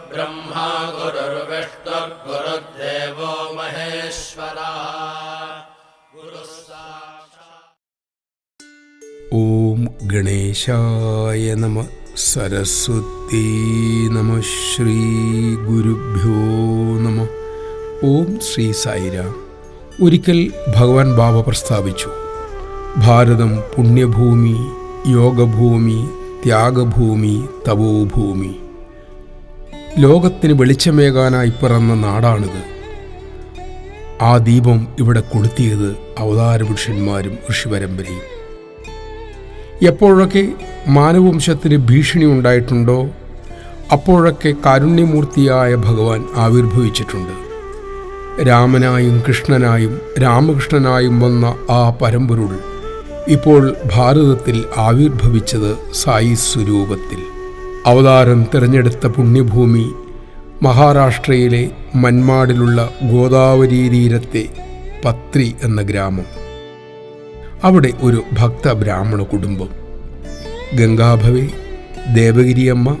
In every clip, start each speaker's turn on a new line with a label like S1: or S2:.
S1: गुरुर्ब्रह्मा गुरुर्विष्णुर्गुरुर्देवो महेश्वरः गुरुः साक्षात्
S2: ഓം ഗണേശായ നമ സരസ്വതി നമ ശ്രീ ഗുരുഭ്യോ നമ ഓം ശ്രീ സായിരാം ഒരിക്കൽ ഭഗവാൻ ബാബ പ്രസ്താവിച്ചു ഭാരതം പുണ്യഭൂമി യോഗഭൂമി ത്യാഗഭൂമി തപോഭൂമി ലോകത്തിന് വെളിച്ചമേകാനായി പിറന്ന നാടാണിത്. ആ ദീപം ഇവിടെ കൊളുത്തിയത് അവതാരപുരുഷന്മാരും ഋഷിപരമ്പരയും. എപ്പോഴൊക്കെ മാനവവംശത്തിന് ഭീഷണി ഉണ്ടായിട്ടുണ്ടോ അപ്പോഴൊക്കെ കാരുണ്യമൂർത്തിയായ ഭഗവാൻ ആവിർഭവിച്ചിട്ടുണ്ട്. രാമനായും കൃഷ്ണനായും രാമകൃഷ്ണനായും വന്ന ആ പരമ്പൊരുൾ ഇപ്പോൾ ഭാരതത്തിൽ ആവിർഭവിച്ചത് സായി സ്വരൂപത്തിൽ. അവതാരം തിരഞ്ഞെടുത്ത പുണ്യഭൂമി മഹാരാഷ്ട്രയിലെ മന്മാടിലുള്ള ഗോദാവരി തീരത്തെ പത്രി എന്ന ഗ്രാമം. അവിടെ ഒരു ഭക്ത ബ്രാഹ്മണ കുടുംബം. ഗംഗാഭവി ദേവഗിരിയമ്മ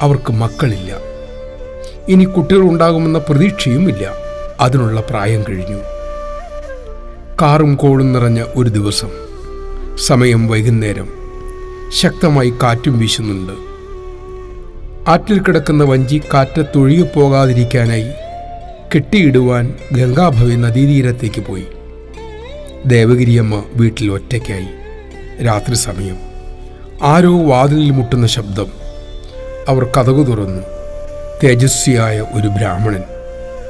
S2: അവർക്ക് മക്കളില്ല. ഇനി കുട്ടികൾ ഉണ്ടാകുമെന്ന പ്രതീക്ഷയുമില്ല. അതിനുള്ള പ്രായം കഴിഞ്ഞു. കാറും കോളും നിറഞ്ഞ ഒരു ദിവസം സമയം വൈകുന്നേരം ശക്തമായി കാറ്റും വീശുന്നുണ്ട്. ആറ്റിൽ കിടക്കുന്ന വഞ്ചി കാറ്റ് പോകാതിരിക്കാനായി കെട്ടിയിടുവാൻ ഗംഗാഭവി നദീതീരത്തേക്ക് പോയി. ദേവഗിരിയമ്മ വീട്ടിൽ ഒറ്റയ്ക്കായി. രാത്രി സമയം. ആരോ വാതിലിൽ മുട്ടുന്ന ശബ്ദം. അവർ കഥകു തുറന്നു. തേജസ്വിയായ ഒരു ബ്രാഹ്മണൻ.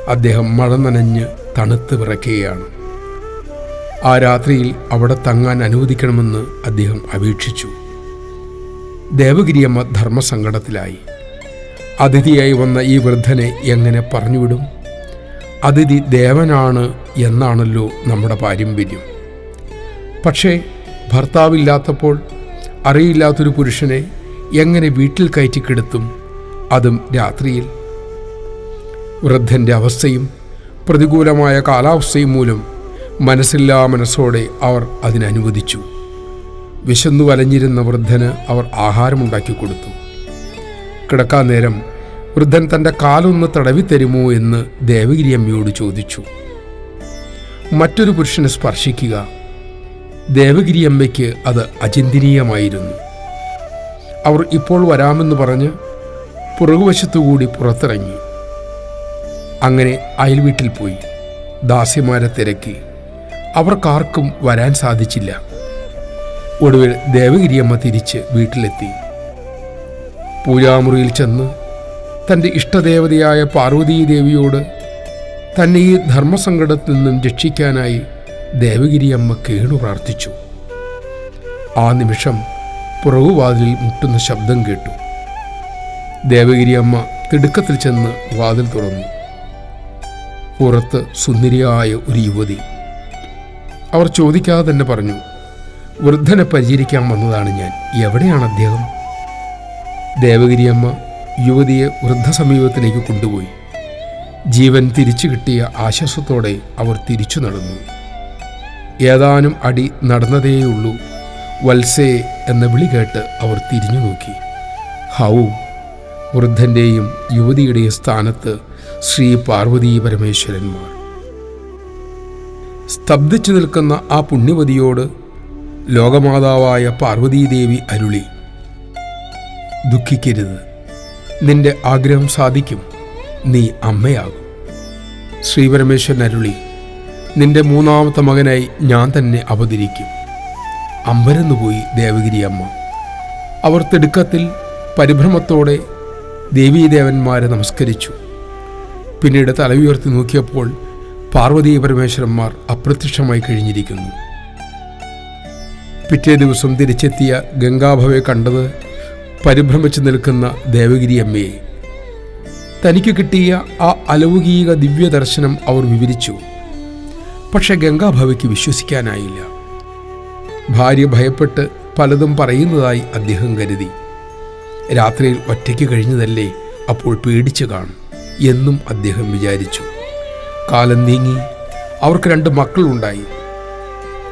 S2: അദ്ദേഹം മഴ നനഞ്ഞ് തണുത്ത് വിറയ്ക്കുകയാണ്. ആ രാത്രിയിൽ അവിടെ തങ്ങാൻ അനുവദിക്കണമെന്ന് അദ്ദേഹം അപേക്ഷിച്ചു. ദേവഗിരിയമ്മ ധർമ്മസങ്കടത്തിലായി. അതിഥിയായി വന്ന ഈ വൃദ്ധനെ എങ്ങനെ പറഞ്ഞുവിടും? അതിഥി ദേവനാണ് എന്നാണല്ലോ നമ്മുടെ പാരമ്പര്യം. പക്ഷേ ഭർത്താവില്ലാത്തപ്പോൾ അറിയില്ലാത്തൊരു പുരുഷനെ എങ്ങനെ വീട്ടിൽ കയറ്റിക്കെടുത്തും അതും രാത്രിയിൽ. വൃദ്ധന്റെ അവസ്ഥയും പ്രതികൂലമായ കാലാവസ്ഥയും മൂലം മനസ്സില്ലാ മനസ്സോടെ അവർ അതിനനുവദിച്ചു. വിശന്നു വലഞ്ഞിരുന്ന വൃദ്ധന് അവർ ആഹാരമുണ്ടാക്കി കൊടുത്തു. കിടക്കാൻ നേരം വൃദ്ധൻ തന്റെ കാലൊന്ന് തടവിത്തരുമോ എന്ന് ദേവഗിരി അമ്മയോട് ചോദിച്ചു. മറ്റൊരു പുരുഷനെ സ്പർശിക്കുക. ദേവഗിരി അമ്മയ്ക്ക് അത് അചിന്തനീയമായിരുന്നു. അവർ ഇപ്പോൾ വരാമെന്ന് പറഞ്ഞ് പുറകുവശത്തുകൂടി പുറത്തിറങ്ങി. അങ്ങനെ അയൽവീട്ടിൽ പോയി. ദാസിമാരെ തിരക്കി. അവർക്കാർക്കും വരാൻ സാധിച്ചില്ല. ഒടുവിൽ ദേവഗിരിയമ്മ തിരിച്ച് വീട്ടിലെത്തി. പൂജാമുറിയിൽ ചെന്ന് തന്റെ ഇഷ്ടദേവതയായ പാർവതീദേവിയോട് തന്നെ ഈ ധർമ്മസങ്കടത്തിൽ നിന്നും രക്ഷിക്കാനായി ദേവഗിരിയമ്മ കേണു പ്രാർത്ഥിച്ചു. ആ നിമിഷം പുറകുവാതിലിൽ മുട്ടുന്ന ശബ്ദം കേട്ടു. ദേവഗിരിയമ്മ തിടുക്കത്തിൽ ചെന്ന് വാതിൽ തുറന്നു. പുറത്ത് സുന്ദരിയായ ഒരു യുവതി. അവർ ചോദിക്കാതെ തന്നെ പറഞ്ഞു വൃദ്ധനെ പരിചരിക്കാൻ വന്നതാണ് ഞാൻ. എവിടെയാണ് അദ്ദേഹം? ദേവഗിരിയമ്മ യുവതിയെ വൃദ്ധസമീപത്തിലേക്ക് കൊണ്ടുപോയി. ജീവൻ തിരിച്ചു കിട്ടിയ ആശ്വാസത്തോടെ അവർ തിരിച്ചു നടന്നു. ഏതാനും അടി നടന്നതേയുള്ളൂ. വത്സേ എന്ന വിളി കേട്ട് അവർ തിരിഞ്ഞു നോക്കി. ഹൗ! വൃദ്ധന്റെയും യുവതിയുടെയും സ്ഥാനത്ത് ശ്രീ പാർവതി പരമേശ്വരന്മാർ. സ്തബ്ധിച്ചു നിൽക്കുന്ന ആ പുണ്യവതിയോട് ലോകമാതാവായ പാർവതീദേവി അരുളി ദുഃഖിക്കരുത്. നിന്റെ ആഗ്രഹം സാധിക്കും. നീ അമ്മയാകും. ശ്രീപരമേശ്വരൻ അരുളി നിന്റെ മൂന്നാമത്തെ മകനായി ഞാൻ തന്നെ അവതരിക്കും. അമ്പരന്നുപോയി ദേവഗിരി അമ്മ. അവർ തിടുക്കത്തിൽ പരിഭ്രമത്തോടെ ദേവീദേവന്മാരെ നമസ്കരിച്ചു. പിന്നീട് തല ഉയർത്തി നോക്കിയപ്പോൾ പാർവതീ പരമേശ്വരന്മാർ അപ്രത്യക്ഷമായി കഴിഞ്ഞിരിക്കുന്നു. പിറ്റേ ദിവസം തിരിച്ചെത്തിയ ഗംഗാഭവെ കണ്ടത് പരിഭ്രമിച്ചു നിൽക്കുന്ന ദേവഗിരി അമ്മയെ. തനിക്ക് കിട്ടിയ ആ അലൗകിക ദിവ്യ ദർശനം അവർ വിവരിച്ചു. പക്ഷെ ഗംഗാഭവയ്ക്ക് വിശ്വസിക്കാനായില്ല. ഭാര്യ ഭയപ്പെട്ട് പലതും പറയുന്നതായി അദ്ദേഹം കരുതി. രാത്രിയിൽ ഒറ്റയ്ക്ക് കഴിഞ്ഞതല്ലേ അപ്പോൾ പേടിച്ചു കാണും എന്നും അദ്ദേഹം വിചാരിച്ചു. കാലം നീങ്ങി അവർക്ക് രണ്ട് മക്കളുണ്ടായി.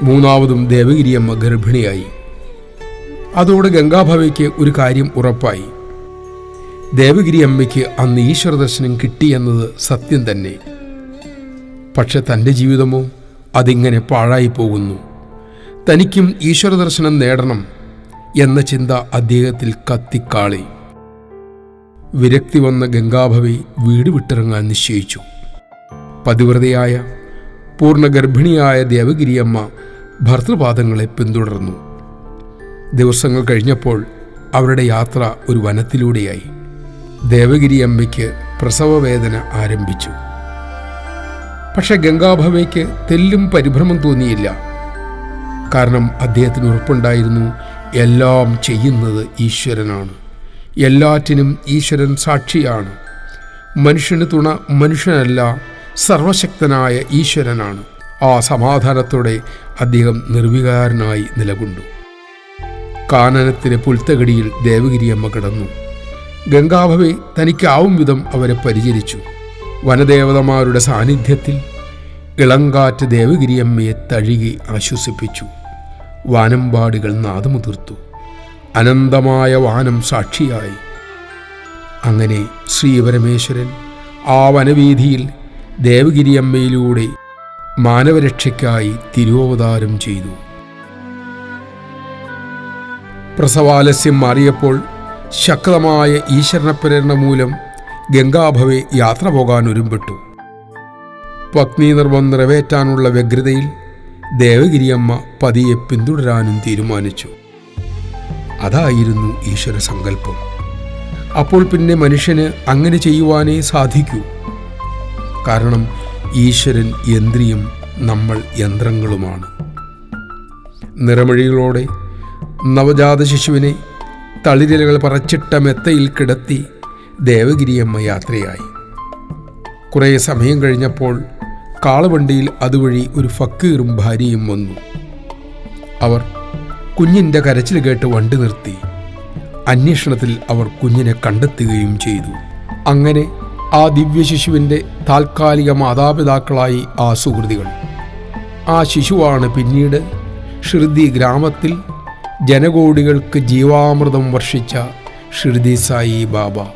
S2: മൂന്നാമതും ദേവഗിരിയമ്മ ഗർഭിണിയായി. അതോടെ ഗംഗാഭവയ്ക്ക് ഒരു കാര്യം ഉറപ്പായി. ദേവഗിരിയമ്മയ്ക്ക് അന്ന് ഈശ്വര ദർശനം കിട്ടിയെന്നത് സത്യം തന്നെ. പക്ഷെ തന്റെ ജീവിതമോ അതിങ്ങനെ പാഴായി പോകുന്നു. തനിക്കും ഈശ്വര ദർശനം നേടണം എന്ന ചിന്ത അദ്ദേഹത്തിൽ കത്തിക്കാളി. വിരക്തി വന്ന ഗംഗാഭവി വീട് വിട്ടിറങ്ങാൻ നിശ്ചയിച്ചു. പതിവ്രതയായ പൂർണ ഗർഭിണിയായ ദേവഗിരിയമ്മ ഭർത്തൃപാദങ്ങളെ പിന്തുടർന്നു. ദിവസങ്ങൾ കഴിഞ്ഞപ്പോൾ അവരുടെ യാത്ര ഒരു വനത്തിലൂടെയായി. ദേവഗിരി അമ്മയ്ക്ക് പ്രസവവേദന ആരംഭിച്ചു. പക്ഷെ ഗംഗാഭവയ്ക്ക് തെല്ലും പരിഭ്രമം തോന്നിയില്ല. കാരണം അദ്ദേഹത്തിന് ഉറപ്പുണ്ടായിരുന്നു എല്ലാം ചെയ്യുന്നത് ഈശ്വരനാണ്. എല്ലാറ്റിനും ഈശ്വരൻ സാക്ഷിയാണ്. മനുഷ്യന് തുണ മനുഷ്യനല്ല സർവശക്തനായ ഈശ്വരനാണ്. ആ സമാധാനത്തോടെ അദ്ദേഹം നിർവികാരനായി നിലകൊണ്ടു. കാനനത്തിലെ പുൽത്തകടിയിൽ ദേവഗിരിയമ്മ കിടന്നു. ഗംഗാഭവെ തനിക്കാവും വിധം അവരെ പരിചരിച്ചു. വനദേവതമാരുടെ സാന്നിധ്യത്തിൽ ഇളങ്കാറ്റ് ദേവഗിരിയമ്മയെ തഴുകി ആശ്വസിപ്പിച്ചു. വാനമ്പാടികൾ നാദമുതിർത്തു. അനന്തമായ വാനം സാക്ഷിയായി. അങ്ങനെ ശ്രീപരമേശ്വരൻ ആ വനവീതിയിൽ ദേവഗിരിയമ്മയിലൂടെ മാനവരക്ഷയ്ക്കായി തിരുവവതാരം ചെയ്തു. പ്രസവാലസ്യം മാറിയപ്പോൾ ശക്തമായ ഈശ്വരനപ്രേരണ മൂലം ഗംഗാഭവെ യാത്ര പോകാൻ ഒരുമ്പെട്ടു. പത്നി നിർബന്ധം നിറവേറ്റാനുള്ള വ്യഗ്രതയിൽ ദേവഗിരിയമ്മ പതിയെ പിന്തുടരാനും തീരുമാനിച്ചു. അതായിരുന്നു ഈശ്വര സങ്കല്പം. അപ്പോൾ പിന്നെ മനുഷ്യന് അങ്ങനെ ചെയ്യുവാനേ സാധിക്കൂ. കാരണം ഈശ്വരൻ യന്ത്രിയും നമ്മൾ യന്ത്രങ്ങളുമാണ്. നിറമൊഴികളോടെ നവജാത ശിശുവിനെ തളിരിലകൾ പറച്ചിട്ട മെത്തയിൽ കിടത്തി ദേവഗിരിയമ്മ യാത്രയായി. കുറേ സമയം കഴിഞ്ഞപ്പോൾ കാളവണ്ടിയിൽ അതുവഴി ഒരു ഫക്കീറും ഭാര്യയും വന്നു. അവർ കുഞ്ഞിന്റെ കരച്ചിൽ കേട്ട് വണ്ടി നിർത്തി. അന്വേഷണത്തിൽ അവർ കുഞ്ഞിനെ കണ്ടെത്തുകയും ചെയ്തു. അങ്ങനെ ആ ദിവ്യ ശിശുവിന്റെ താൽക്കാലിക മാതാപിതാക്കളായി ആ സുഹൃതികൾ. ആ ശിശുവാണ് പിന്നീട് ഷിർദി ഗ്രാമത്തിൽ ജനകോടികൾക്ക് ജീവാമൃതം വർഷിച്ച ഷിർദി സായി ബാബ.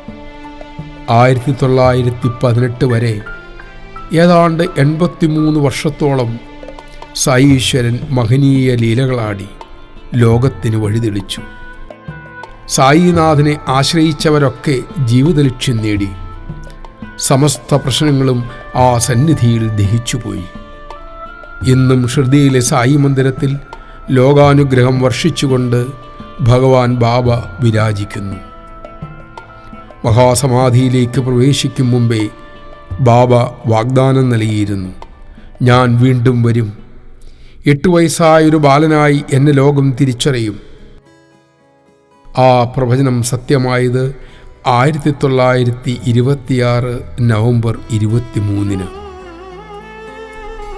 S2: ആയിരത്തി തൊള്ളായിരത്തി പതിനെട്ട് വരെ ഏതാണ്ട് എൺപത്തിമൂന്ന് വർഷത്തോളം സായീശ്വരൻ മഹനീയ ലീലകളാടി ലോകത്തിന് വഴിതെളിച്ചു. സായിനാഥനെ ആശ്രയിച്ചവരൊക്കെ ജീവിതലക്ഷ്യം നേടി. സമസ്ത പ്രശ്നങ്ങളും ആ സന്നിധിയിൽ ദഹിച്ചുപോയി. ഇന്നും ഷിർദിയിലെ സായി മന്ദിരത്തിൽ ലോകാനുഗ്രഹം വർഷിച്ചുകൊണ്ട് ഭഗവാൻ ബാബ വിരാജിക്കുന്നു. മഹാസമാധിയിലേക്ക് പ്രവേശിക്കും മുമ്പേ ബാബ വാഗ്ദാനം നൽകിയിരുന്നു. ഞാൻ വീണ്ടും വരും. എട്ട് വയസ്സായൊരു ബാലനായി എന്നെ ലോകം തിരിച്ചറിയും. ആ പ്രവചനം സത്യമായത് ആയിരത്തി തൊള്ളായിരത്തി ഇരുപത്തിയാറ് നവംബർ ഇരുപത്തിമൂന്നിന്.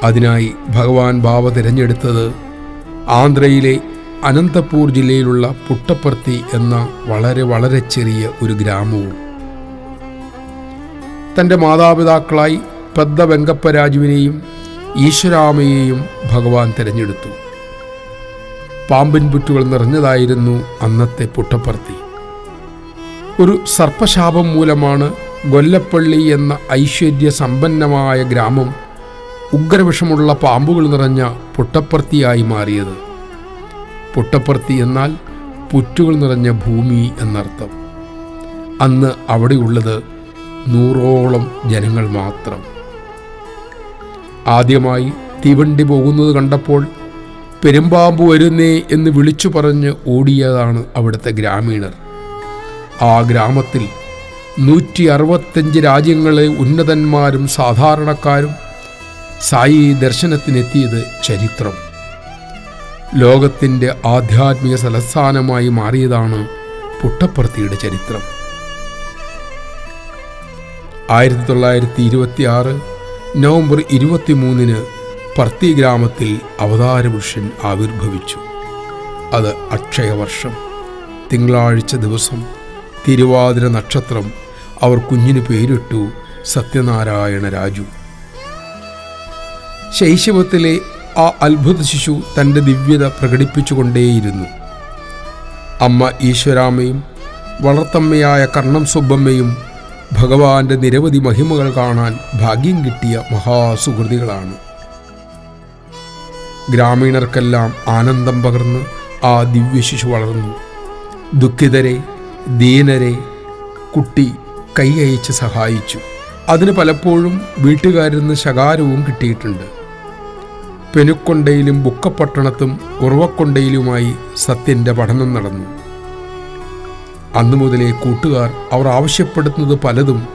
S2: അതിനായി ഭഗവാൻ ബാബ തിരഞ്ഞെടുത്തത് ആന്ധ്രയിലെ അനന്തപൂർ ജില്ലയിലുള്ള പുട്ടപ്പർത്തി എന്ന വളരെ വളരെ ചെറിയ ഒരു ഗ്രാമവും. തന്റെ മാതാപിതാക്കളായി പെദ്ദ വെങ്കപ്പ രാജുവിനെയും ഈശ്വരാമയെയും ഭഗവാൻ തിരഞ്ഞെടുത്തു. പാമ്പിൻ പുറ്റുകൾ നിറഞ്ഞതായിരുന്നു അന്നത്തെ പുട്ടപ്പർത്തി. ഒരു സർപ്പശാപം മൂലമാണ് ഗൊല്ലപ്പള്ളി എന്ന ഐശ്വര്യ സമ്പന്നമായ ഗ്രാമം ഉഗ്രവിഷമുള്ള പാമ്പുകൾ നിറഞ്ഞ പുട്ടപ്പർത്തിയായി മാറിയത്. പുട്ടപ്പർത്തി എന്നാൽ പുറ്റുകൾ നിറഞ്ഞ ഭൂമി എന്നർത്ഥം. അന്ന് അവിടെയുള്ളത് നൂറോളം ജനങ്ങൾ മാത്രം. ആദ്യമായി തീവണ്ടി പോകുന്നത് കണ്ടപ്പോൾ പെരുമ്പാമ്പ് വരുന്നേ എന്ന് വിളിച്ചു പറഞ്ഞ് ഓടിയതാണ് അവിടുത്തെ ഗ്രാമീണർ. ആ ഗ്രാമത്തിൽ നൂറ്റി അറുപത്തഞ്ച് രാജ്യങ്ങളെ ഉന്നതന്മാരും സാധാരണക്കാരും സായി ദർശനത്തിനെത്തിയത് ചരിത്രം. ലോകത്തിന്റെ ആധ്യാത്മിക തലസ്ഥാനമായി മാറിയതാണ് പുട്ടപ്പർത്തിയുടെ ചരിത്രം. ആയിരത്തി തൊള്ളായിരത്തി ഇരുപത്തി ആറ് നവംബർ ഇരുപത്തി മൂന്നിന് പർത്തി ഗ്രാമത്തിൽ അവതാരപുരുഷൻ ആവിർഭവിച്ചു. അത് അക്ഷയവർഷം തിങ്കളാഴ്ച ദിവസം തിരുവാതിര നക്ഷത്രം അവർ കുഞ്ഞിന് പേരിട്ടു സത്യനാരായണ രാജു. ശൈശവത്തിലെ ആ അത്ഭുത ശിശു തന്റെ ദിവ്യത പ്രകടിപ്പിച്ചുകൊണ്ടേയിരുന്നു. അമ്മ ഈശ്വരാമയും വളർത്തമ്മയായ കർണം സുബ്ബമ്മയും ഭഗവാന്റെ നിരവധി മഹിമകൾ കാണാൻ ഭാഗ്യം കിട്ടിയ മഹാസുഹൃതികളാണ്. ഗ്രാമീണർക്കെല്ലാം ആനന്ദം പകർന്ന് ആ ദിവ്യശിശു വളർന്നു. ദുഃഖിതരെ ദീനരെ കുട്ടി കൈ അയച്ച് സഹായിച്ചു. അതിന് പലപ്പോഴും വീട്ടുകാരിൽ നിന്ന് ശകാരവും കിട്ടിയിട്ടുണ്ട്. പെനുക്കൊണ്ടയിലും ബുക്കപ്പട്ടണത്തും ഉറവക്കൊണ്ടയിലുമായി സത്യന്റെ പഠനം നടന്നു. അന്നു മുതലേ കൂട്ടുകാർ അവർ ആവശ്യപ്പെടുന്നത് പലതും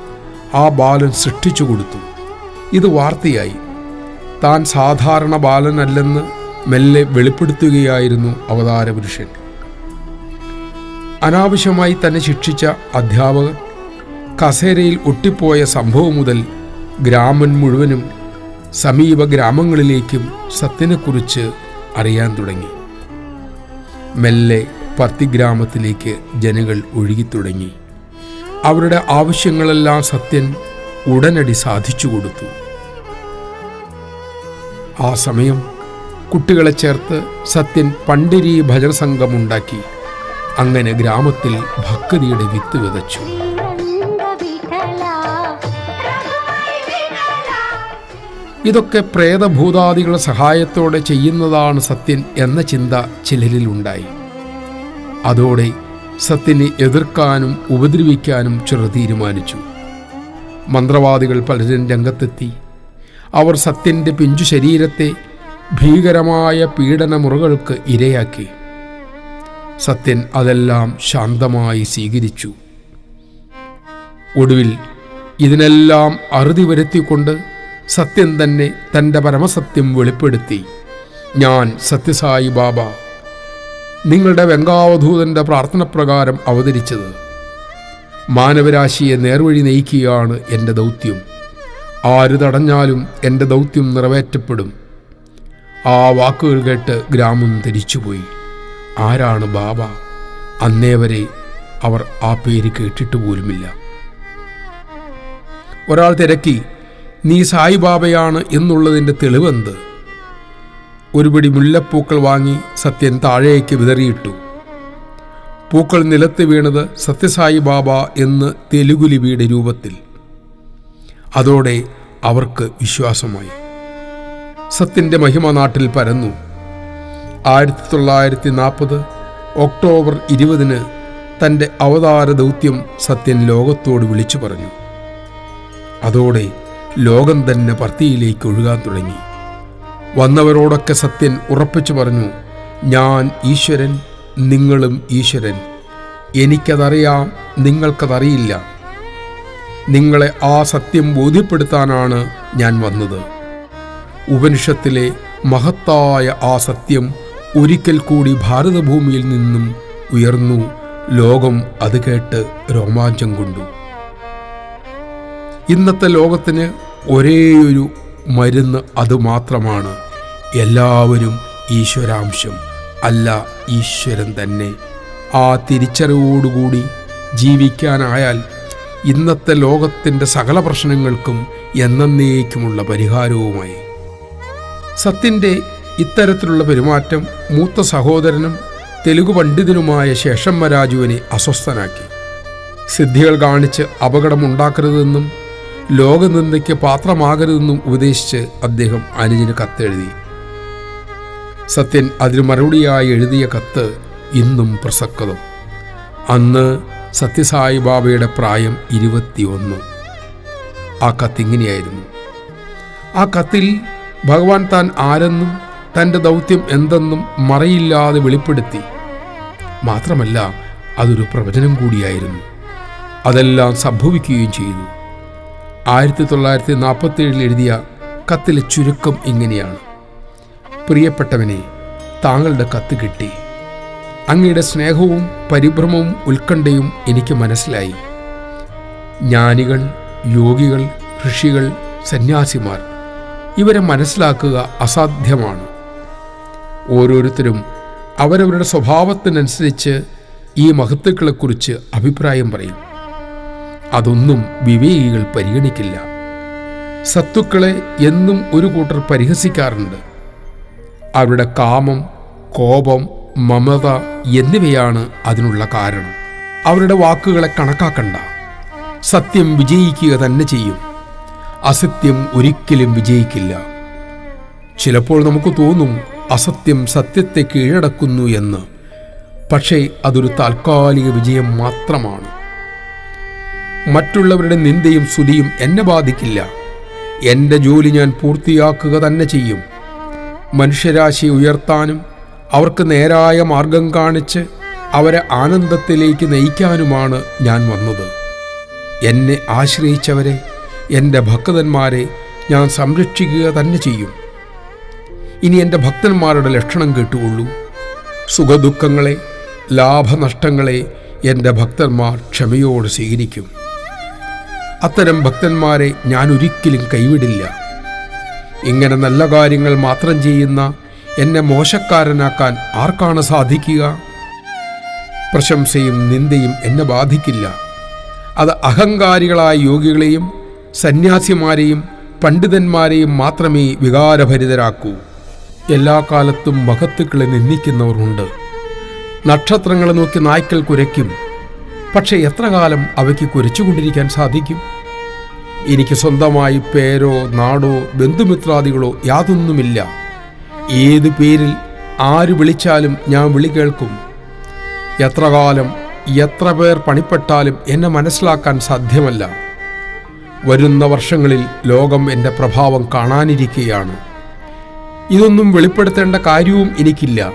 S2: ആ ബാലൻ സൃഷ്ടിച്ചു കൊടുത്തു. ഇത് വാർത്തയായി. താൻ സാധാരണ ബാലനല്ലെന്ന് മെല്ലെ വെളിപ്പെടുത്തുകയായിരുന്നു അവതാര പുരുഷൻ അനാവശ്യമായി തന്നെ ശിക്ഷിച്ച അധ്യാപകൻ കസേരയിൽ ഒട്ടിപ്പോയ സംഭവം മുതൽ ഗ്രാമൻ മുഴുവനും സമീപ ഗ്രാമങ്ങളിലേക്കും സത്യനെക്കുറിച്ച് അറിയാൻ തുടങ്ങി. മെല്ലെ പത്തി ഗ്രാമത്തിലേക്ക് ജനങ്ങൾ ഒഴുകിത്തുടങ്ങി അവരുടെ ആവശ്യങ്ങളെല്ലാം സത്യൻ ഉടനടി സാധിച്ചു കൊടുത്തു. ആ സമയം കുട്ടികളെ ചേർത്ത് സത്യൻ പണ്ടിരി ഭജനസംഘം ഉണ്ടാക്കി. അങ്ങനെ ഗ്രാമത്തിൽ ഭക്തിയുടെ വിത്ത് വിതച്ചു. ഇതൊക്കെ പ്രേതഭൂതാദികളുടെ സഹായത്തോടെ ചെയ്യുന്നതാണ് സത്യൻ എന്ന ചിന്ത ചിലരിലുണ്ടായി. അതോടെ സത്യനെ എതിർക്കാനും ഉപദ്രവിക്കാനും ചിലർ തീരുമാനിച്ചു. മന്ത്രവാദികൾ പലരും രംഗത്തെത്തി. അവർ സത്യന്റെ പിഞ്ചു ശരീരത്തെ ഭീകരമായ പീഡനമുറകൾക്ക് ഇരയാക്കി. സത്യൻ അതെല്ലാം ശാന്തമായി സ്വീകരിച്ചു. ഒടുവിൽ ഇതിനെല്ലാം അറുതി വരുത്തിക്കൊണ്ട് സത്യൻ തന്നെ തന്റെ പരമസത്യം വെളിപ്പെടുത്തി. ഞാൻ സത്യസായി ബാബ നിങ്ങളുടെ വെങ്കാവധൂതന്റെ പ്രാർത്ഥനപ്രകാരം അവതരിച്ചത്. മാനവരാശിയെ നേർവഴി നയിക്കുകയാണ് എന്റെ ദൗത്യം. ആര് തടഞ്ഞാലും എന്റെ ദൗത്യം നിറവേറ്റപ്പെടും. ആ വാക്കുകൾ കേട്ട് ഗ്രാമം തിരിച്ചുപോയി ആരാണ് ബാബ? അന്നേ വരെ അവർ ആ പേര് കേട്ടിട്ട് പോലുമില്ല. ഒരാൾ തിരക്കി നീ സായിബാബയാണ് എന്നുള്ളതിന്റെ തെളിവെന്ത്? ഒരു പിടി മുല്ലപ്പൂക്കൾ വാങ്ങി സത്യൻ താഴേക്ക് വിതറിയിട്ടു. പൂക്കൾ നിലത്ത് വീണത് സത്യസായി ബാബ എന്ന് തെലുഗുലിപിയുടെ രൂപത്തിൽ. അതോടെ അവർക്ക് വിശ്വാസമായി. സത്യന്റെ മഹിമ നാട്ടിൽ പരന്നു. ആയിരത്തി തൊള്ളായിരത്തി നാൽപ്പത് ഒക്ടോബർ ഇരുപതിന് തന്റെ അവതാര ദൗത്യം സത്യൻ ലോകത്തോട് വിളിച്ചു പറഞ്ഞു. അതോടെ ലോകം തന്നെ പർത്തിയിലേക്ക് ഒഴുകാൻ തുടങ്ങി. വന്നവരോടൊക്കെ സത്യൻ ഉറപ്പിച്ചു പറഞ്ഞു ഞാൻ ഈശ്വരൻ നിങ്ങളും ഈശ്വരൻ. എനിക്കതറിയാം നിങ്ങൾക്കതറിയില്ല. നിങ്ങളെ ആ സത്യം ബോധ്യപ്പെടുത്താനാണ് ഞാൻ വന്നത്. ഉപനിഷത്തിലെ മഹത്തായ ആ സത്യം ഒരിക്കൽ കൂടി ഭാരതഭൂമിയിൽ നിന്നും ഉയർന്നു ലോകം അത് കേട്ട് രോമാഞ്ചം കൊണ്ടു. ഇന്നത്തെ ലോകത്തിന് ഒരേയൊരു മരുന്ന് അതുമാത്രമാണ് എല്ലാവരും ഈശ്വരാംശം അല്ല ഈശ്വരൻ തന്നെ. ആ തിരിച്ചറിവോടുകൂടി ജീവിക്കാനായാൽ ഇന്നത്തെ ലോകത്തിന്റെ സകല പ്രശ്നങ്ങൾക്കും എന്നേക്കുമുള്ള പരിഹാരവുമായി. സത്യന്റെ ഇത്തരത്തിലുള്ള പെരുമാറ്റം മൂത്ത സഹോദരനും തെലുഗു പണ്ഡിതനുമായ ശേഷമ്മ രാജുവിനെ അസ്വസ്ഥനാക്കി. സിദ്ധികൾ കാണിച്ച് അപകടമുണ്ടാക്കരുതെന്നും ലോകനിന്ദയ്ക്ക് പാത്രമാകരുതെന്നും ഉപദേശിച്ച് അദ്ദേഹം അനുജന് കത്തെഴുതി. സത്യൻ അതിന് മറുപടിയായി എഴുതിയ കത്ത് ഇന്നും പ്രസക്തം അന്ന് സത്യസായി ബാബയുടെ പ്രായം ഇരുപത്തിയൊന്ന്. ആ കത്തിങ്ങനെയായിരുന്നു ആ കത്തിൽ ഭഗവാൻ താൻ ആരെന്നും തന്റെ ദൗത്യം എന്തെന്നും മറയില്ലാതെ വെളിപ്പെടുത്തി. മാത്രമല്ല അതൊരു പ്രവചനം കൂടിയായിരുന്നു. അതെല്ലാം സംഭവിക്കുകയും ചെയ്തു. ആയിരത്തി തൊള്ളായിരത്തി നാൽപ്പത്തി ഏഴിൽ എഴുതിയ കത്തിലെ ചുരുക്കം ഇങ്ങനെയാണ്. പ്രിയപ്പെട്ടവനെ താങ്കളുടെ കത്ത് കിട്ടി. അങ്ങയുടെ സ്നേഹവും പരിഭ്രമവും ഉത്കണ്ഠയും എനിക്ക് മനസ്സിലായി. ജ്ഞാനികൾ യോഗികൾ ഋഷികൾ സന്യാസിമാർ ഇവരെ മനസ്സിലാക്കുക അസാധ്യമാണ്. ഓരോരുത്തരും അവരവരുടെ സ്വഭാവത്തിനനുസരിച്ച് ഈ മഹത്തുക്കളെക്കുറിച്ച് അഭിപ്രായം പറയും. അതൊന്നും വിവേകികൾ പരിഗണിക്കില്ല. സത്തുക്കളെ എന്നും ഒരു കൂട്ടർ പരിഹസിക്കാറുണ്ട്. അവരുടെ കാമം കോപം മമത എന്നിവയാണ് അതിനുള്ള കാരണം. അവരുടെ വാക്കുകളെ കണക്കാക്കണ്ട. സത്യം വിജയിക്കുക തന്നെ ചെയ്യും. അസത്യം ഒരിക്കലും വിജയിക്കില്ല. ചിലപ്പോൾ നമുക്ക് തോന്നും അസത്യം സത്യത്തെ കീഴടക്കുന്നു എന്ന്. പക്ഷേ അതൊരു താൽക്കാലിക വിജയം മാത്രമാണ്. മറ്റുള്ളവരുടെ നിന്ദയും സ്തുതിയും എന്നെ ബാധിക്കില്ല. എന്റെ ജോലി ഞാൻ പൂർത്തിയാക്കുക തന്നെ ചെയ്യും. മനുഷ്യരാശി ഉയർത്താനും അവർക്ക് നേരായ മാർഗം കാണിച്ച് അവരെ ആനന്ദത്തിലേക്ക് നയിക്കാനുമാണ് ഞാൻ വന്നത്. എന്നെ ആശ്രയിച്ചവരെ എന്റെ ഭക്തന്മാരെ ഞാൻ സംരക്ഷിക്കുക തന്നെ ചെയ്യും. ഇനി എന്റെ ഭക്തന്മാരുടെ ലക്ഷണം കേട്ടുകൊള്ളൂ. സുഖദുഃഖങ്ങളെ ലാഭനഷ്ടങ്ങളെ എന്റെ ഭക്തന്മാർ ക്ഷമയോട് സ്വീകരിക്കും. അത്തരം ഭക്തന്മാരെ ഞാൻ ഒരിക്കലും കൈവിടില്ല. ഇങ്ങനെ നല്ല കാര്യങ്ങൾ മാത്രം ചെയ്യുന്ന എന്നെ മോശക്കാരനാക്കാൻ ആർക്കാണ് സാധിക്കുക? പ്രശംസയും നിന്ദയും എന്നെ ബാധിക്കില്ല. അത് അഹങ്കാരികളായ യോഗികളെയും സന്യാസിമാരെയും പണ്ഡിതന്മാരെയും മാത്രമേ വികാരഭരിതരാക്കൂ. എല്ലാ കാലത്തും മഹത്തുക്കളെ നിന്ദിക്കുന്നവരുണ്ട്. നക്ഷത്രങ്ങളെ നോക്കി നായ്ക്കൾ കുരയ്ക്കും. പക്ഷേ എത്ര കാലം അവയ്ക്ക് കുരച്ചുകൊണ്ടിരിക്കാൻ സാധിക്കും? എനിക്ക് സ്വന്തമായി പേരോ നാടോ ബന്ധുമിത്രാദികളോ യാതൊന്നുമില്ല. ഏത് പേരിൽ ആര് വിളിച്ചാലും ഞാൻ വിളി കേൾക്കും. എത്ര കാലം എത്ര പേർ പണിപ്പെട്ടാലും എന്നെ മനസ്സിലാക്കാൻ സാധ്യമല്ല. വരുന്ന വർഷങ്ങളിൽ ലോകം എന്റെ പ്രഭാവം കാണാനിരിക്കുകയാണ് ഇതൊന്നും വെളിപ്പെടുത്തേണ്ട കാര്യവും എനിക്കില്ല.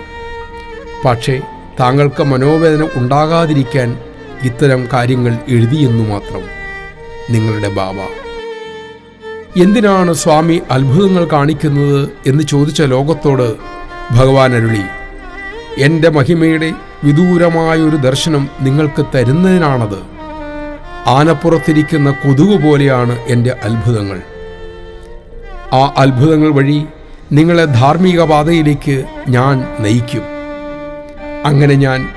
S2: പക്ഷേ താങ്കൾക്ക് മനോവേദന ഉണ്ടാകാതിരിക്കാൻ ഇത്തരം കാര്യങ്ങൾ എഴുതിയെന്നു മാത്രം. നിങ്ങളുടെ ബാബ എന്തിനാണ് സ്വാമി അത്ഭുതങ്ങൾ കാണിക്കുന്നത് എന്ന് ചോദിച്ച ലോകത്തോട് ഭഗവാൻ അരുളി. എന്റെ മഹിമയുടെ വിദൂരമായൊരു ദർശനം നിങ്ങൾക്ക് തരുന്നതിനാണത്. ആനപ്പുറത്തിരിക്കുന്ന കൊതുക് പോലെയാണ് എന്റെ അത്ഭുതങ്ങൾ. ആ അത്ഭുതങ്ങൾ വഴി നിങ്ങളെ ധാർമ്മിക പാതയിലേക്ക് ഞാൻ നയിക്കും. അങ്ങനെ ഞാൻ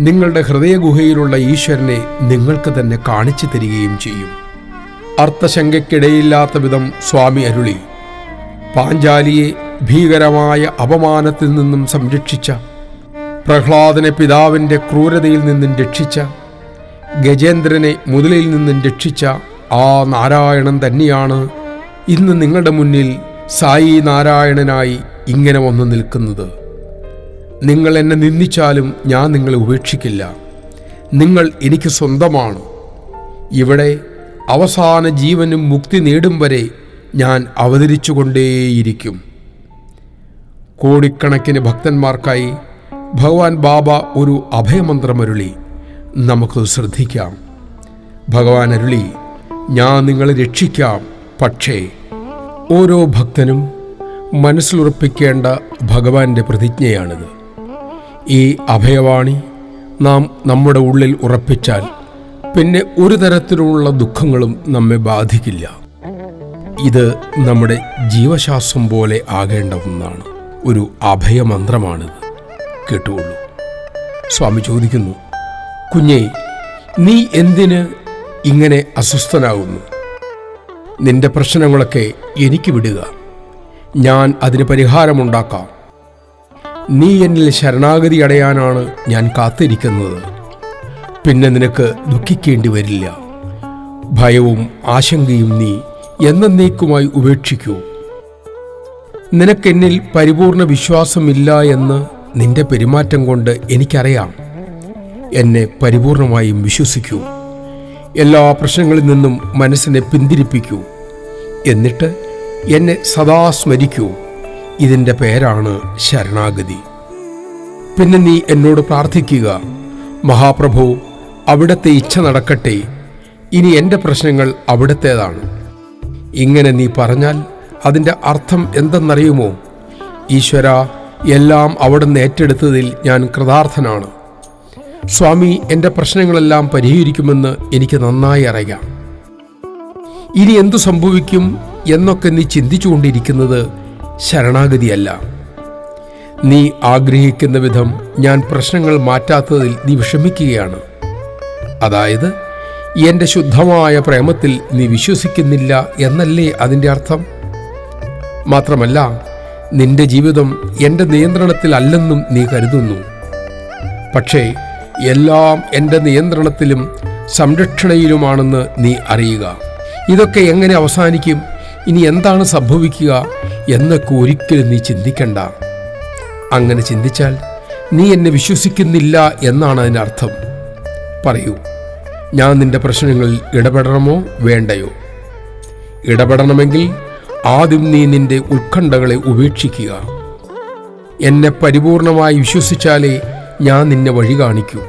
S2: നിങ്ങളുടെ ഹൃദയഗുഹയിലുള്ള ഈശ്വരനെ നിങ്ങൾക്ക് തന്നെ കാണിച്ചു തരികയും ചെയ്യും. അർത്ഥശങ്കയ്ക്കിടയില്ലാത്ത വിധം സ്വാമി അരുളി പാഞ്ചാലിയെ ഭീകരമായ അപമാനത്തിൽ നിന്നും സംരക്ഷിച്ച പ്രഹ്ലാദനെ പിതാവിന്റെ ക്രൂരതയിൽ നിന്നും രക്ഷിച്ച ഗജേന്ദ്രനെ മുതലിൽ നിന്നും രക്ഷിച്ച ആ നാരായണൻ തന്നെയാണ് ഇന്ന് നിങ്ങളുടെ മുന്നിൽ സായി നാരായണനായി ഇങ്ങനെ വന്നു നിൽക്കുന്നത്. നിങ്ങൾ എന്നെ നിന്ദിച്ചാലും ഞാൻ നിങ്ങളെ ഉപേക്ഷിക്കില്ല. നിങ്ങൾ എനിക്ക് സ്വന്തമാണ്. ഇവിടെ അവസാന ജീവനും മുക്തി നേടും വരെ ഞാൻ അവതരിച്ചുകൊണ്ടേയിരിക്കും. കോടിക്കണക്കിന് ഭക്തന്മാർക്കായി ഭഗവാൻ ബാബ ഒരു അഭയമന്ത്രമരുളി. നമുക്ക് ശ്രദ്ധിക്കാം. ഭഗവാൻ അരുളി ഞാൻ നിങ്ങളെ രക്ഷിക്കാം. പക്ഷേ ഓരോ ഭക്തനും മനസ്സിലുറപ്പിക്കേണ്ട ഭഗവാന്റെ പ്രതിജ്ഞയാണിത്. ഈ അഭയവാണി നാം നമ്മുടെ ഉള്ളിൽ ഉറപ്പിച്ചാൽ പിന്നെ ഒരു തരത്തിലുള്ള ദുഃഖങ്ങളും നമ്മെ ബാധിക്കില്ല. ഇത് നമ്മുടെ ജീവശാസ്ത്രം പോലെ ആകേണ്ട ഒന്നാണ്. ഒരു അഭയമന്ത്രമാണിത്. കേട്ടുകൊള്ളൂ. സ്വാമി ചോദിക്കുന്നു കുഞ്ഞേ നീ എന്തിന് ഇങ്ങനെ അസ്വസ്ഥനാകുന്നു? നിന്റെ പ്രശ്നങ്ങളൊക്കെ എനിക്ക് വിടുക. ഞാൻ അതിന് പരിഹാരമുണ്ടാക്കാം. നീ എന്നിൽ ശരണാഗതി അടയാനാണ് ഞാൻ കാത്തിരിക്കുന്നത്. പിന്നെ നിനക്ക് ദുഃഖിക്കേണ്ടി വരില്ല. ഭയവും ആശങ്കയും നീ എന്നേക്കുമായി ഉപേക്ഷിക്കൂ. നിനക്കെന്നിൽ പരിപൂർണ വിശ്വാസമില്ല എന്ന് നിന്റെ പെരുമാറ്റം കൊണ്ട് എനിക്കറിയാം. എന്നെ പരിപൂർണമായും വിശ്വസിക്കൂ. എല്ലാ പ്രശ്നങ്ങളിൽ നിന്നും മനസ്സിനെ പിന്തിരിപ്പിക്കൂ. എന്നിട്ട് എന്നെ സദാ സ്മരിക്കൂ. ഇതിന്റെ പേരാണ് ശരണാഗതി. പിന്നെ നീ എന്നോട് പ്രാർത്ഥിക്കുക. മഹാപ്രഭു അവിടത്തെ ഇച്ഛ നടക്കട്ടെ. ഇനി എന്റെ പ്രശ്നങ്ങൾ അവിടത്തേതാണ്. ഇങ്ങനെ നീ പറഞ്ഞാൽ അതിന്റെ അർത്ഥം എന്തെന്നറിയുമോ? ഈശ്വര എല്ലാം അവിടുന്ന് ഏറ്റെടുത്തതിൽ ഞാൻ കൃതാർത്ഥനാണ്. സ്വാമി എന്റെ പ്രശ്നങ്ങളെല്ലാം പരിഹരിക്കുമെന്ന് എനിക്ക് നന്നായി അറിയാം. ഇനി എന്തു സംഭവിക്കും എന്നൊക്കെ നീ ചിന്തിച്ചുകൊണ്ടിരിക്കുന്നത് ശരണാഗതിയല്ല. നീ ആഗ്രഹിക്കുന്ന വിധം ഞാൻ പ്രശ്നങ്ങൾ മാറ്റാത്തതിൽ നീ വിഷമിക്കുകയാണ്. അതായത് എന്റെ ശുദ്ധമായ പ്രേമത്തിൽ നീ വിശ്വസിക്കുന്നില്ല എന്നല്ലേ അതിന്റെ അർത്ഥം? മാത്രമല്ല നിന്റെ ജീവിതം എന്റെ നിയന്ത്രണത്തിലല്ലെന്നും നീ കരുതുന്നു. പക്ഷേ എല്ലാം എന്റെ നിയന്ത്രണത്തിലും സംരക്ഷണയിലുമാണെന്ന് നീ അറിയുക. ഇതൊക്കെ എങ്ങനെ അവസാനിക്കും? ഇനി എന്താണ് സംഭവിക്കുക എന്നൊക്കെ ഒരിക്കലും നീ ചിന്തിക്കണ്ട. അങ്ങനെ ചിന്തിച്ചാൽ നീ എന്നെ വിശ്വസിക്കുന്നില്ല എന്നാണ് അതിനർത്ഥം പറയൂ ഞാൻ നിന്റെ പ്രശ്നങ്ങളിൽ ഇടപെടണമോ വേണ്ടയോ? ഇടപെടണമെങ്കിൽ ആദ്യം നീ നിന്റെ ഉത്കണ്ഠകളെ ഉപേക്ഷിക്കുക. എന്നെ പരിപൂർണമായി വിശ്വസിച്ചാലേ ഞാൻ നിന്നെ വഴി കാണിക്കൂ.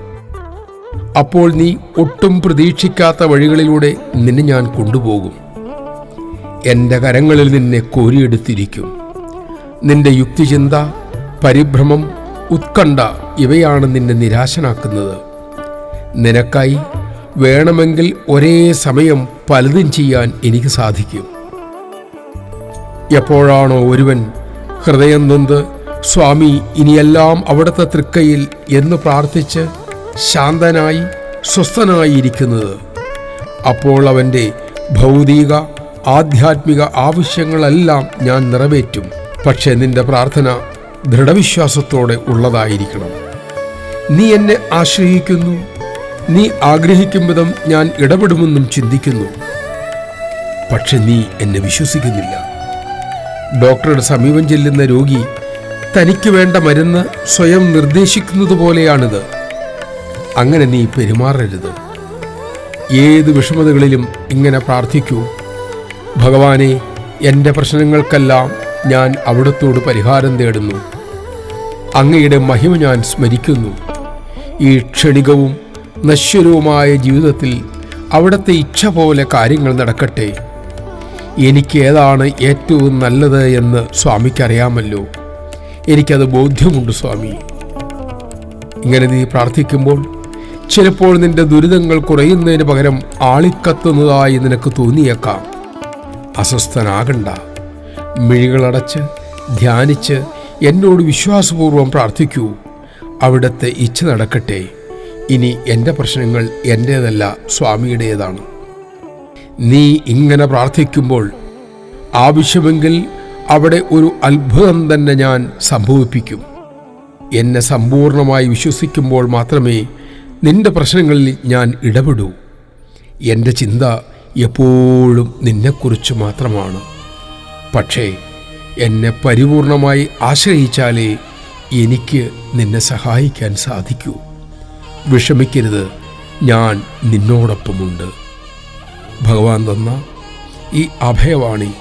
S2: അപ്പോൾ നീ ഒട്ടും പ്രതീക്ഷിക്കാത്ത വഴികളിലൂടെ നിന്നെ ഞാൻ കൊണ്ടുപോകും. എന്റെ കരങ്ങളിൽ നിന്നെ കോരിയെടുത്തിരിക്കും. നിന്റെ യുക്തിചിന്ത പരിഭ്രമം ഉത്കണ്ഠ ഇവയാണ് നിന്നെ നിരാശനാക്കുന്നത്. നിനക്കായി വേണമെങ്കിൽ ഒരേ സമയം പലതും ചെയ്യാൻ എനിക്ക് സാധിക്കും. എപ്പോഴാണോ ഒരുവൻ ഹൃദയം നൊന്ത് സ്വാമി ഇനിയെല്ലാം അവിടുത്തെ തൃക്കയിൽ എന്ന് പ്രാർത്ഥിച്ച് ശാന്തനായി സ്വസ്ഥനായിരിക്കുന്നത്. അപ്പോൾ അവന്റെ ഭൗതിക ആധ്യാത്മിക ആവശ്യങ്ങളെല്ലാം ഞാൻ നിറവേറ്റും. പക്ഷേ നിന്റെ പ്രാർത്ഥന ദൃഢവിശ്വാസത്തോടെ ഉള്ളതായിരിക്കണം. നീ എന്നെ ആശ്രയിക്കുന്നു. നീ ആഗ്രഹിക്കും വിധം ഞാൻ ഇടപെടുമെന്നും ചിന്തിക്കുന്നു. പക്ഷെ നീ എന്നെ വിശ്വസിക്കുന്നില്ല. ഡോക്ടറുടെ സമീപം ചെല്ലുന്ന രോഗി തനിക്ക് വേണ്ട മരുന്ന് സ്വയം നിർദ്ദേശിക്കുന്നത് പോലെയാണിത് അങ്ങനെ നീ പെരുമാറരുത്. ഏത് വിഷമതകളിലും ഇങ്ങനെ പ്രാർത്ഥിക്കൂ. ഭഗവാനെ എന്റെ പ്രശ്നങ്ങൾക്കെല്ലാം ഞാൻ അവിടത്തോട് പരിഹാരം തേടുന്നു. അങ്ങയുടെ മഹിമ ഞാൻ സ്മരിക്കുന്നു. ഈ ക്ഷണികവും നശ്വരവുമായ ജീവിതത്തിൽ അവിടുത്തെ ഇച്ഛ പോലെ കാര്യങ്ങൾ നടക്കട്ടെ. എനിക്ക് ഏതാണ് ഏറ്റവും നല്ലത് എന്ന് സ്വാമിക്കറിയാമല്ലോ. എനിക്കത് ബോധ്യമുണ്ട് സ്വാമി. ഇങ്ങനെ നീ പ്രാർത്ഥിക്കുമ്പോൾ ചിലപ്പോൾ നിന്റെ ദുരിതങ്ങൾ കുറയുന്നതിന് പകരം ആളിക്കത്തുന്നതായി നിനക്ക് തോന്നിയേക്കാം. അസ്വസ്ഥനാകണ്ട. മിഴികളടച്ച് ധ്യാനിച്ച് എന്നോട് വിശ്വാസപൂർവം പ്രാർത്ഥിക്കൂ. അവിടുത്തെ ഇച്ഛ നടക്കട്ടെ. ഇനി എന്റെ പ്രശ്നങ്ങൾ എന്റേതല്ല സ്വാമിയുടേതാണ്. നീ ഇങ്ങനെ പ്രാർത്ഥിക്കുമ്പോൾ ആവശ്യമെങ്കിൽ അവിടെ ഒരു അത്ഭുതം തന്നെ ഞാൻ സംഭവിപ്പിക്കും. എന്നെ സമ്പൂർണമായി വിശ്വസിക്കുമ്പോൾ മാത്രമേ നിന്റെ പ്രശ്നങ്ങളിൽ ഞാൻ ഇടപെടൂ. എന്റെ ചിന്ത എപ്പോഴും നിന്നെക്കുറിച്ച് മാത്രമാണ്. പക്ഷേ എന്നെ പരിപൂർണമായി ആശ്രയിച്ചാലേ എനിക്ക് നിന്നെ സഹായിക്കാൻ സാധിക്കൂ. വിഷമിക്കരുത് ഞാൻ നിന്നോടൊപ്പമുണ്ട്. ഭഗവാൻ തന്ന ഈ അഭയവാണി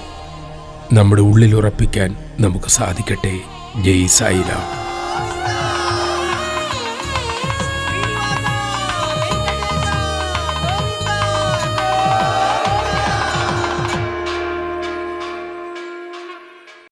S2: നമ്മുടെ ഉള്ളിൽ ഉറപ്പിക്കാൻ നമുക്ക് സാധിക്കട്ടെ. ജയ് സായിരാം.